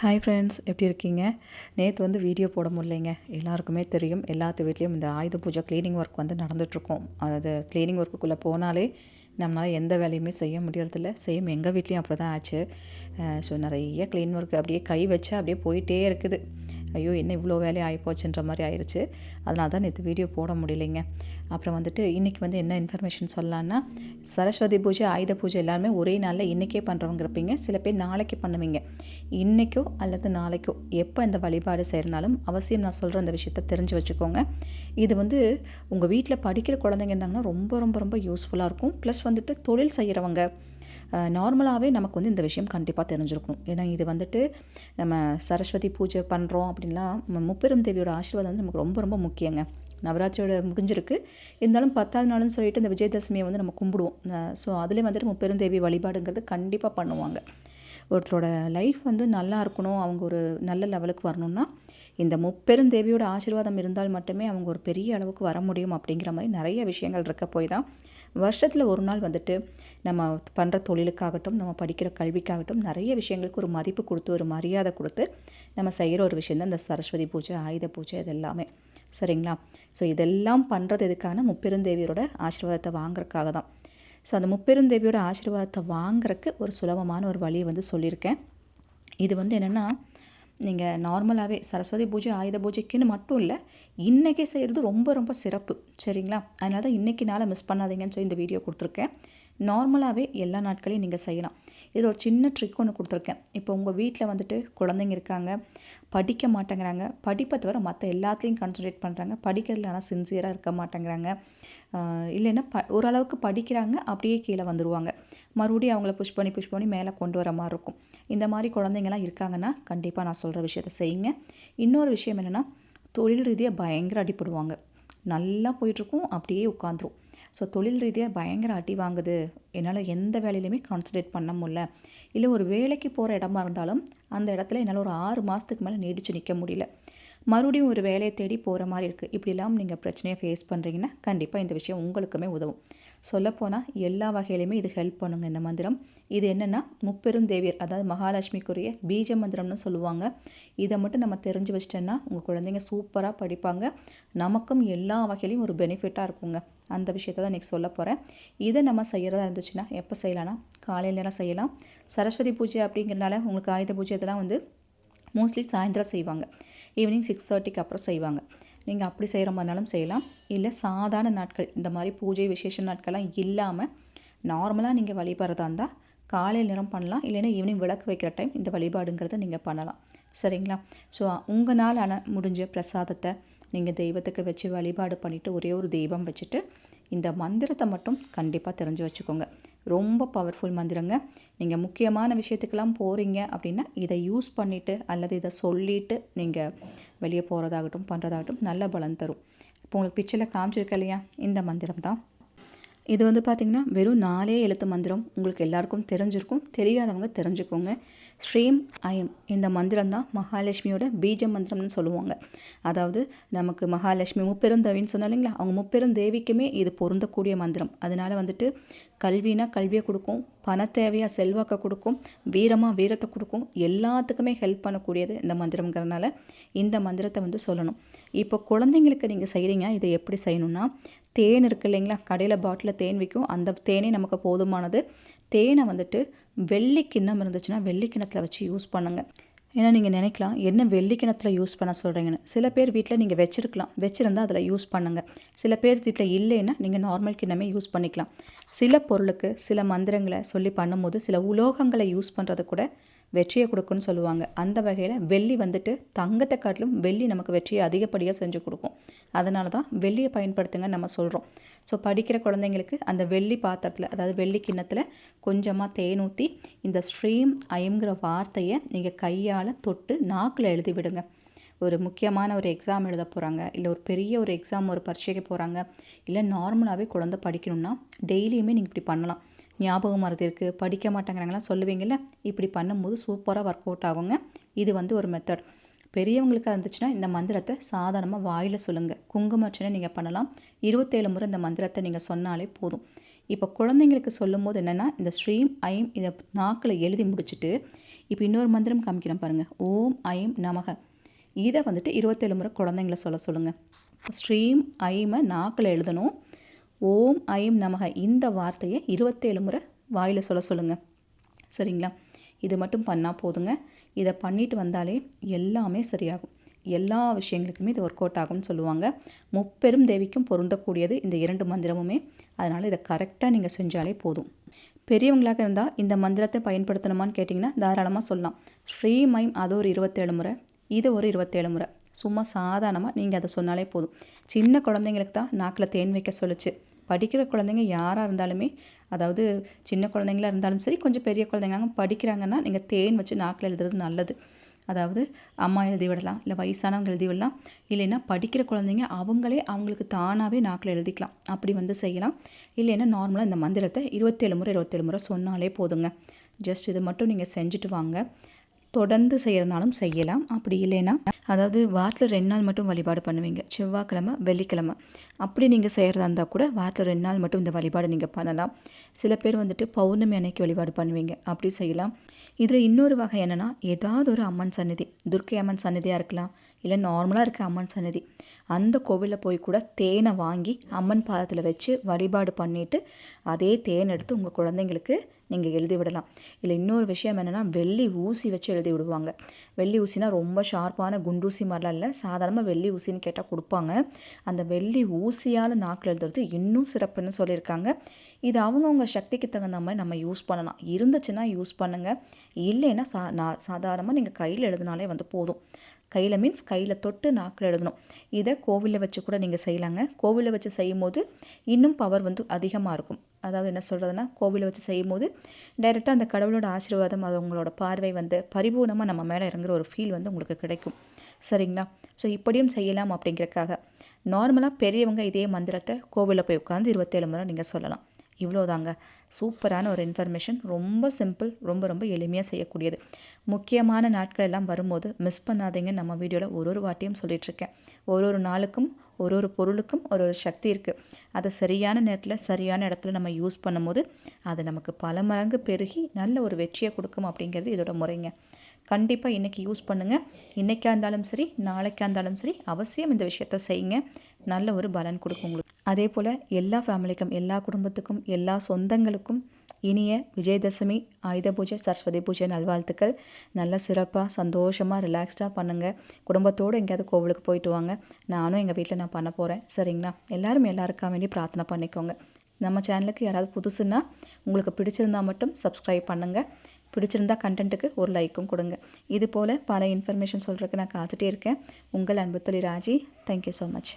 Hi friends எப்படி இருக்கீங்க? நேற்று வந்து வீடியோ போட முடியலைங்க. எல்லாருக்குமே தெரியும். எல்லாத்து வீட்லேயும் இந்த ஆயுத பூஜை க்ளீனிங் ஒர்க் வந்து நடந்துகிட்ருக்கோம் அதாவது க்ளீனிங் ஒர்க்குள்ளே போனாலே நம்மளால் எந்த வேலையுமே செய்ய முடியறதில்ல. சேம் எங்கள் வீட்லேயும் அப்படி தான் ஆச்சு ஸோ நிறைய க்ளீன் ஒர்க் அப்படியே கை வச்சு அப்படியே போயிட்டே இருக்குது. ஐயோ என்ன இவ்வளோ வேலையை ஆகிப்போச்சுன்ற மாதிரி ஆயிடுச்சு அதனால தான் நேற்று வீடியோ போட முடியலைங்க. அப்புறம் வந்துட்டு இன்றைக்கி வந்து என்ன இன்ஃபர்மேஷன் சொல்லலான்னா சரஸ்வதி பூஜை ஆயுத பூஜை எல்லாருமே ஒரே நாளில் இன்றைக்கே பண்ணுறவங்க இருப்பீங்க சில பேர் நாளைக்கு பண்ணுவீங்க. இன்றைக்கோ அல்லது நாளைக்கோ எப்போ இந்த வழிபாடு செய்கிறனாலும் அவசியம் நான் சொல்கிற அந்த விஷயத்த தெரிஞ்சு வச்சுக்கோங்க. இது வந்து உங்கள் வீட்டில் படிக்கிற குழந்தைங்க இருந்தாங்கன்னா ரொம்ப ரொம்ப ரொம்ப யூஸ்ஃபுல்லாக இருக்கும். ப்ளஸ் வந்துட்டு தொழில் செய்கிறவங்க நார்மலாகவே நமக்கு வந்து இந்த விஷயம் கண்டிப்பாக தெரிஞ்சிருக்கணும். ஏன்னா இது வந்துட்டு நம்ம சரஸ்வதி பூஜை பண்ணுறோம் அப்படின்லாம் முப்பெரும் தேவியோட ஆசீர்வாதம் வந்து நமக்கு ரொம்ப ரொம்ப முக்கியங்க. நவராத்திரியோட முடிஞ்சிருக்கு. இருந்தாலும் பத்தாவது நாள்னு சொல்லிட்டு இந்த விஜயதசமியை வந்து நம்ம கும்பிடுவோம். ஸோ அதிலே வந்துட்டு முப்பெருந்தேவி வழிபாடுங்கிறது கண்டிப்பாக பண்ணுவாங்க. ஒருத்தரோட லைஃப் வந்து நல்லா இருக்கணும். அவங்க ஒரு நல்ல லெவலுக்கு வரணும்னா இந்த முப்பெருந்தேவியோட ஆசீர்வாதம் இருந்தால் மட்டுமே அவங்க ஒரு பெரிய அளவுக்கு வர முடியும் அப்படிங்கிற மாதிரி நிறைய விஷயங்கள் இருக்க போய் தான் வருஷத்தில் ஒரு நாள் வந்துட்டு நம்ம பண்ணுற தொழிலுக்காகட்டும் நம்ம படிக்கிற கல்விக்காகட்டும் நிறைய விஷயங்களுக்கு ஒரு மதிப்பு கொடுத்து ஒரு மரியாதை கொடுத்து நம்ம செய்கிற ஒரு விஷயம் தான் இந்த சரஸ்வதி பூஜை ஆயுத பூஜை இது எல்லாமே சரிங்களா? ஸோ இதெல்லாம் பண்ணுறது எதுக்கான முப்பெருந்தேவியரோட ஆசீர்வாதத்தை வாங்குறதுக்காக தான். ஸோ அந்த முப்பெருந்தேவியோட ஆசீர்வாதத்தை வாங்குறதுக்கு ஒரு சுலபமான ஒரு வழியை வந்து சொல்லியிருக்கேன். இது வந்து என்னென்னா நீங்கள் நார்மலாகவே சரஸ்வதி பூஜை ஆயுத பூஜைக்குன்னு மட்டும் இல்லை இன்றைக்கே செய்கிறது ரொம்ப ரொம்ப சிறப்பு. சரிங்களா? அதனால தான் இன்றைக்கி நாளை மிஸ் பண்ணாதீங்கன்னு சொல்லி இந்த வீடியோ கொடுத்துருக்கேன். நார்மலாகவே எல்லா நாட்களையும் நீங்கள் செய்யலாம். இதில் ஒரு சின்ன ட்ரிக் ஒன்று கொடுத்துருக்கேன். இப்போ உங்கள் வீட்டில் வந்துட்டு குழந்தைங்க இருக்காங்க படிக்க மாட்டேங்கிறாங்க படிப்பை தவிர மற்ற எல்லாத்துலேயும் கான்சன்ட்ரேட் பண்ணுறாங்க படிக்கிறதுல ஆனால் சின்சியராக இருக்க மாட்டேங்கிறாங்க. இல்லைன்னா ப ஓரளவுக்கு படிக்கிறாங்க அப்படியே கீழே வந்துடுவாங்க மறுபடியும் அவங்கள புஷ் பண்ணி புஷ் பண்ணி மேலே கொண்டு வர மாதிரி இருக்கும். இந்த மாதிரி குழந்தைங்கள்லாம் இருக்காங்கன்னா கண்டிப்பாக நான் சொல்கிற விஷயத்த செய்யுங்க. இன்னொரு விஷயம் என்னென்னா தொழில் ரீதியாக பயங்கர அடிப்படுவாங்க நல்லா போயிட்டுருக்கும் அப்படியே உட்காந்துரும். ஸோ தொழில் ரீதியாக பயங்கர அடி வாங்குது. என்னால் எந்த வேலையிலையுமே கான்சன்ட்ரேட் பண்ண முடில இல்லை ஒரு வேலைக்கு போகிற இடமா இருந்தாலும் அந்த இடத்துல என்னால் ஒரு ஆறு மாதத்துக்கு மேலே நீடிச்சு நிற்க முடியல. மறுபடியும் ஒரு வேலையை தேடி போகிற மாதிரி இருக்குது இப்படிலாம் நீங்கள் பிரச்சனையை ஃபேஸ் பண்ணுறீங்கன்னா கண்டிப்பாக இந்த விஷயம் உங்களுக்குமே உதவும். சொல்லப்போனால் எல்லா வகையிலையுமே இது ஹெல்ப் பண்ணுங்க இந்த மந்திரம். இது என்னென்னா முப்பெரும் தேவியர் அதாவது மகாலட்சுமிக்குரிய பீஜ மந்திரம்னு சொல்லுவாங்க. இதை மட்டும் நம்ம தெரிஞ்சு வச்சிட்டோன்னா உங்கள் குழந்தைங்க சூப்பராக படிப்பாங்க. நமக்கும் எல்லா வகையிலையும் ஒரு பெனிஃபிட்டாக இருக்குங்க. அந்த விஷயத்த தான் இன்றைக்கி சொல்ல போகிறேன் இதை நம்ம செய்கிறதா இருந்துச்சுன்னா எப்போ செய்யலாம்னா? காலையில் நேரம் செய்யலாம். சரஸ்வதி பூஜை அப்படிங்கிறனால உங்களுக்கு ஆயுத பூஜை இதெல்லாம் வந்து மோஸ்ட்லி சாயந்தரம் செய்வாங்க. ஈவினிங் சிக்ஸ் தேர்ட்டிக்கு அப்புறம் செய்வாங்க. நீங்கள் அப்படி செய்கிற மாதிரினாலும் செய்யலாம். இல்லை சாதாரண நாட்கள் இந்த மாதிரி பூஜை விசேஷ நாட்கள்லாம் இல்லாமல் நார்மலாக நீங்கள் வழிபடுறதா இருந்தால் காலையில் நேரம் பண்ணலாம். இல்லைன்னா ஈவினிங் விளக்கு வைக்கிற டைம் இந்த வழிபாடுங்கிறத நீங்கள் பண்ணலாம். சரிங்களா? ஸோ உங்களால் முடிஞ்ச பிரசாதத்தை நீங்கள் தெய்வத்துக்கு வச்சு வழிபாடு பண்ணிவிட்டு ஒரே ஒரு தெய்வம் வச்சுட்டு இந்த மந்திரத்தை மட்டும் கண்டிப்பாக தெரிஞ்சு வச்சுக்கோங்க. ரொம்ப பவர்ஃபுல் மந்திரங்க. நீங்கள் முக்கியமான விஷயத்துக்கெல்லாம் போகிறீங்க அப்படின்னா இதை யூஸ் பண்ணிவிட்டு அல்லது இதை சொல்லிவிட்டு நீங்கள் வெளியே போகிறதாகட்டும் பண்ணுறதாகட்டும் நல்ல பலன் தரும். இப்போ உங்களுக்கு பிக்சரில் காமிச்சிருக்க இல்லையா? இந்த மந்திரம் தான். இது வந்து பார்த்திங்கன்னா வெறும் நாலே எழுத்து மந்திரம் உங்களுக்கு எல்லாருக்கும் தெரிஞ்சிருக்கும். தெரியாதவங்க தெரிஞ்சுக்கோங்க. ஸ்ரீம் அயம் இந்த மந்திரம் தான் மகாலட்சுமியோட பீஜ மந்திரம்னு சொல்லுவாங்க. அதாவது நமக்கு மகாலட்சுமி முப்பெருந்தேவின்னு சொன்னா இல்லைங்களா? அவங்க முப்பெருந்தேவிக்குமே இது பொருந்தக்கூடிய மந்திரம். அதனால் வந்துட்டு கல்வினா கல்வியை கொடுக்கும். பண தேவையாக செல்வாக்கை கொடுக்கும் வீரமாக வீரத்தை கொடுக்கும் எல்லாத்துக்குமே ஹெல்ப் பண்ணக்கூடியது இந்த மந்திரங்கிறனால இந்த மந்திரத்தை வந்து சொல்லணும். இப்போ குழந்தைங்களுக்கு நீங்கள் செய்கிறீங்க இதை எப்படி செய்யணும்னா தேன் இருக்குது இல்லைங்களா கடையில் பாட்டில் தேன் விற்கும் அந்த தேனே நமக்கு போதுமானது. தேனை வந்துட்டு வெள்ளி கிண்ணம் இருந்துச்சுன்னா வெள்ளி கிண்ணத்தில் வச்சு யூஸ் பண்ணுங்கள் ஏன்னா நீங்கள் நினைக்கலாம் என்ன வெள்ளி கிணத்துல யூஸ் பண்ண சொல்கிறீங்கன்னு சில பேர் வீட்டில் நீங்கள் வச்சுருக்கலாம். வச்சுருந்தா அதில் யூஸ் பண்ணுங்கள் சில பேர் வீட்டில் இல்லைன்னா நீங்கள் நார்மல் கிண்ணமே யூஸ் பண்ணிக்கலாம். சில பொருளுக்கு சில மந்திரங்களை சொல்லி பண்ணும்போது சில உலோகங்களை யூஸ் பண்ணுறது கூட வெற்றியை கொடுக்குன்னு சொல்லுவாங்க. அந்த வகையில் வெள்ளி வந்துட்டு தங்கத்தை காட்டிலும் வெள்ளி நமக்கு வெற்றியை அதிகப்படியாக செஞ்சு கொடுக்கும். அதனால தான் வெள்ளியை பயன்படுத்துங்க நம்ம சொல்கிறோம் ஸோ படிக்கிற குழந்தைங்களுக்கு அந்த வெள்ளி பாத்திரத்தில் அதாவது வெள்ளி கிண்ணத்தில் கொஞ்சமாக தேன் ஊற்றி இந்த ஸ்ட்ரீம் ஐம்ங்கிற வார்த்தையை நீங்கள் கையால் தொட்டு நாக்கில் எழுதி விடுங்க. ஒரு முக்கியமான ஒரு எக்ஸாம் எழுத போகிறாங்க இல்லை ஒரு பெரிய ஒரு எக்ஸாம் ஒரு பரீட்சைக்கு போகிறாங்க இல்லை நார்மலாகவே குழந்த படிக்கணும்னா டெய்லியுமே நீங்கள் இப்படி பண்ணலாம். ஞாபகம் மறதி படிக்க மாட்டேங்கிறாங்களாம் சொல்லுவீங்கள்ல இப்படி பண்ணும்போது சூப்பராக ஒர்க் அவுட் ஆகுங்க. இது வந்து ஒரு மெத்தட் பெரியவங்களுக்காக இருந்துச்சுன்னா இந்த மந்திரத்தை சாதாரணமாக வாயில் சொல்லுங்கள் குங்குமர்ச்சனை நீங்கள் பண்ணலாம். இருபத்தேழு முறை இந்த மந்திரத்தை நீங்கள் சொன்னாலே போதும். இப்போ குழந்தைங்களுக்கு சொல்லும்போது என்னென்னா இந்த ஸ்ரீம் ஐம் இதை நாக்கில் எழுதி முடிச்சுட்டு இப்போ இன்னொரு மந்திரம் காமிக்கிறேன் பாருங்கள் ஓம் ஐம் நமக. இதை வந்துட்டு இருபத்தேழு முறை குழந்தைங்கள சொல்ல சொல்லுங்கள் ஸ்ரீம் ஐமை நாக்கில் எழுதணும். ஓம் ஐம் நமக. இந்த வார்த்தையை இருபத்தேழு முறை வாயில் சொல்ல சொல்லுங்கள் சரிங்களா? இது மட்டும் பண்ணால் போதுங்க. இதை பண்ணிட்டு வந்தாலே எல்லாமே சரியாகும். எல்லா விஷயங்களுக்குமே இது ஒர்க் அவுட் ஆகும்னு சொல்லுவாங்க. முப்பெரும் தேவிக்கும் பொருந்தக்கூடியது இந்த இரண்டு மந்திரமுமே. அதனால் இதை கரெக்டாக நீங்கள் செஞ்சாலே போதும். பெரியவங்களாக இருந்தால் இந்த மந்திரத்தை பயன்படுத்தணுமான்னு கேட்டிங்கன்னா தாராளமாக சொல்லலாம். ஸ்ரீ மைம் அது ஒரு இருபத்தேழு முறை இது ஒரு இருபத்தேழு முறை. சும்மா சாதாரணமாக நீங்கள் அதை சொன்னாலே போதும். சின்ன குழந்தைங்களுக்கு தான் நாக்கில் தேன் வைக்க சொல்லிச்சு. படிக்கிற குழந்தைங்க யாராக இருந்தாலுமே அதாவது சின்ன குழந்தைங்களா இருந்தாலும் சரி கொஞ்சம் பெரிய குழந்தைங்க படிக்கிறாங்கன்னா நீங்கள் தேன் வச்சு நாக்கில் எழுதுறது நல்லது. அதாவது அம்மா எழுதி விடலாம் இல்லை வயசானவங்க எழுதி விடலாம் இல்லைன்னா படிக்கிற குழந்தைங்க அவங்களே அவங்களுக்கு தானாகவே நாக்கில் எழுதிக்கலாம். அப்படி வந்து செய்யலாம். இல்லைன்னா நார்மலாக இந்த மந்திரத்தை இருபத்தேழு முறை இருபத்தேழு முறை சொன்னாலே போதுங்க. ஜஸ்ட் இது மட்டும் நீங்கள் செஞ்சுட்டு வாங்க. தொடர்ந்து செய்கிறனாலும் செய்யலாம். அப்படி இல்லைன்னா அதாவது வாரத்தில் ரெண்டு நாள் மட்டும் வழிபாடு பண்ணுவீங்க. செவ்வாய்க்கிழமை வெள்ளிக்கிழமை. அப்படி நீங்கள் செய்கிறதா இருந்தால் கூட வாரத்தில் ரெண்டு நாள் மட்டும் இந்த வழிபாடு நீங்கள் பண்ணலாம். சில பேர் வந்துட்டு பௌர்ணமி அன்னைக்கு வழிபாடு பண்ணுவீங்க. அப்படி செய்யலாம். இதில் இன்னொரு வகை என்னென்னா ஏதாவது ஒரு அம்மன் சந்நிதி துர்க்கை அம்மன் சந்நிதியாக இருக்கலாம். இல்லை நார்மலாக இருக்க அம்மன் சந்நிதி அந்த கோவிலில் போய் கூட தேனை வாங்கி அம்மன் பாதத்தில் வச்சு வழிபாடு பண்ணிவிட்டு அதே தேன் எடுத்து உங்கள் குழந்தைங்களுக்கு நீங்கள் எழுதி விடலாம். இல்லை இன்னொரு விஷயம் என்னென்னா வெள்ளி ஊசி வச்சு எழுதி விடுவாங்க. வெள்ளி ஊசினா ரொம்ப ஷார்ப்பான குண்டூசி மாதிரிலாம் இல்லை சாதாரணமாக வெள்ளி ஊசின்னு கேட்டால் கொடுப்பாங்க. அந்த வெள்ளி ஊசியால் நாக்கில் எழுதுறது இன்னும் சிறப்புன்னு சொல்லியிருக்காங்க. இது அவங்கவுங்க சக்திக்கு தகுந்த மாதிரி நம்ம யூஸ் பண்ணலாம். இருந்துச்சுன்னா யூஸ் பண்ணுங்கள் இல்லைன்னா சா நான் சாதாரணமாக நீங்கள் கையில் எழுதினாலே வந்து போதும். கையில் மீன்ஸ் கையில் தொட்டு நாக்கில் எழுதணும். இதை கோவிலில் வச்சு கூட நீங்கள் செய்யலாங்க. கோவிலில் வச்சு செய்யும் போது இன்னும் பவர் வந்து அதிகமாக இருக்கும். அதாவது என்ன சொல்கிறதுனா கோவிலில் வச்சு செய்யும் போது டைரெக்டாக அந்த கடவுளோட ஆசீர்வாதம் அது உங்களோட பார்வை வந்து பரிபூர்ணமாக நம்ம மேலே இறங்குற ஒரு ஃபீல் வந்து உங்களுக்கு கிடைக்கும். சரிங்களா? ஸோ இப்படியும் செய்யலாம் அப்படிங்கிறக்காக நார்மலாக பெரியவங்க இதே மந்திரத்தை கோவிலில் போய் உட்காந்து இருபத்தேழு முறை நீங்கள் சொல்லலாம். இவ்வளோதாங்க. சூப்பரான ஒரு இன்ஃபர்மேஷன். ரொம்ப சிம்பிள் ரொம்ப ரொம்ப எளிமையாக செய்யக்கூடியது. முக்கியமான நாட்கள் எல்லாம் வரும்போது மிஸ் பண்ணாதீங்க. நம்ம வீடியோவில் ஒரு ஒரு வாட்டியும் சொல்லிகிட்ருக்கேன் ஒரு ஒரு நாளுக்கும் ஒரு ஒரு பொருளுக்கும் ஒரு ஒரு சக்தி இருக்குது அதை சரியான நேரத்தில் சரியான இடத்துல நம்ம யூஸ் பண்ணும்போது அது நமக்கு பல மடங்கு பெருகி நல்ல ஒரு வெற்றியை கொடுக்கும் அப்படிங்கிறது இதோட முறைங்க. கண்டிப்பாக இன்றைக்கி யூஸ் பண்ணுங்கள் இன்றைக்கா இருந்தாலும் சரி நாளைக்கா இருந்தாலும் சரி அவசியம் இந்த விஷயத்த செய்யுங்க. நல்ல ஒரு பலன் கொடுக்கும் உங்களுக்கு. அதே போல் எல்லா ஃபேமிலிக்கும் எல்லா குடும்பத்துக்கும் எல்லா சொந்தங்களுக்கும் இனிய விஜயதசமி ஆயுத பூஜை சரஸ்வதி பூஜை நல்வாழ்த்துக்கள். நல்ல சிறப்பாக சந்தோஷமாக ரிலாக்ஸ்டாக பண்ணுங்கள் குடும்பத்தோடு எங்கேயாவது கோவிலுக்கு போயிட்டு வாங்க. நானும் எங்கள் வீட்டில் நான் பண்ண போகிறேன் சரிங்களா? எல்லாரும் எல்லாருக்கா வேண்டி பிரார்த்தனை பண்ணிக்கோங்க. நம்ம சேனலுக்கு யாராவது புதுசுன்னா உங்களுக்கு பிடிச்சிருந்தா மட்டும் சப்ஸ்கிரைப் பண்ணுங்கள் பிடிச்சிருந்தா கண்டென்ட்டுக்கு ஒரு லைக்கும் கொடுங்க. இது போல் பல இன்ஃபர்மேஷன் சொல்கிறதுக்கு நான் காத்துட்டே இருக்கேன். உங்கள் அன்புத்தொழி Raji. Thank you so much